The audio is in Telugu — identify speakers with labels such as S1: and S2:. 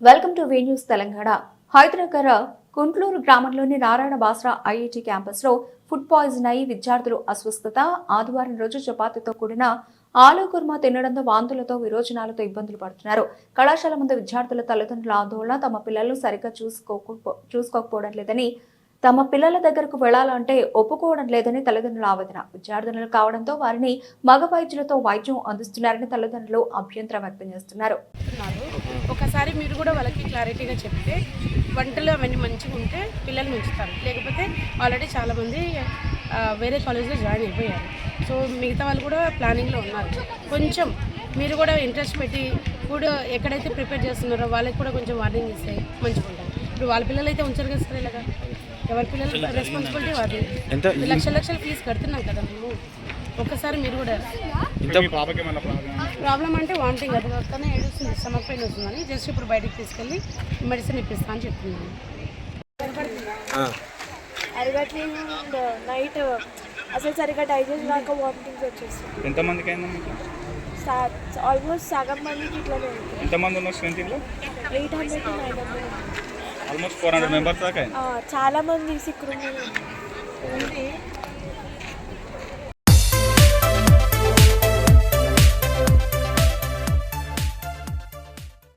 S1: Welcome to V news Telangana. Hyderabad Kuntloor గ్రామంలోని నారాయణ బాస్రా ఐఐటి క్యాంపస్లో ఫుడ్ పాయిజన్ అయి విద్యార్థులు అస్వస్థత ఆదివారం రోజు చపాతీతో కూడిన ఆలు కుర్మా తినడంతో వాంతులతో విరోచనాలతో ఇబ్బందులు పడుతున్నారు. కళాశాల ముందు విద్యార్థుల తల్లిదండ్రుల ఆందోళన తమ పిల్లలు సరిగ్గా చూసుకోకపో చూసుకోకపోవడం లేదని తమ పిల్లల దగ్గరకు వెళ్ళాలంటే ఒప్పుకోవడం లేదని తల్లిదండ్రుల ఆవేదన. విద్యార్థినులు కావడంతో వారిని మగ వైద్యులతో వైద్యం అందిస్తున్నారని తల్లిదండ్రులు అభ్యంతరం వ్యక్తం చేస్తున్నారు.
S2: ఒకసారి మీరు కూడా వాళ్ళకి క్లారిటీగా చెప్తే వంటలు అవన్నీ మంచిగా ఉంటే పిల్లల్ని ఉంచుతారు. లేకపోతే ఆల్రెడీ చాలామంది వేరే కాలేజ్లో జాయిన్ అయిపోయారు. సో మిగతా వాళ్ళు కూడా ప్లానింగ్లో ఉన్నారు. కొంచెం మీరు కూడా ఇంట్రెస్ట్ పెట్టి ఫుడ్ ఎక్కడైతే ప్రిపేర్ చేస్తున్నారో వాళ్ళకి కూడా కొంచెం వార్నింగ్ ఇస్తే మంచిగా ఉంటారు ఇప్పుడు వాళ్ళ పిల్లలు అయితే ఉంచారు కదా సార్ ఇలాగా ఎవరి పిల్లల రెస్పాన్సిబిలిటీ
S3: ఎంత
S2: లక్షల లక్షల ఫీజు కడుతున్నాం కదా మేము. ఒక్కసారి మీరు కూడా.
S3: ఇంత
S2: ప్రాబ్లం అంటే వామిటింగ్ అది కానీ ఏడుస్తుంది స్టమక్ పెయిన్ వస్తుందని. జస్ట్ ఇప్పుడు బయటికి తీసుకెళ్ళి మెడిసిన్ ఇప్పిస్తా అని చెప్తున్నాను.
S3: ఆ,
S4: అరగట్లేదు అండ్ నైట్ అసలు సరిగ్గా డైజెస్ట్ కాక వామిటింగ్స్ వచ్చేస్తాయి
S5: ఎంతమందికి
S4: ఆల్మోస్ట్ సగం మందికి ఇట్లానే
S5: ఎంతమంది ఉన్నారు strength
S4: eight hundred nine hundred.
S5: Almost four hundred members దాకా
S4: చాలా మంది సిక్
S2: ఉంది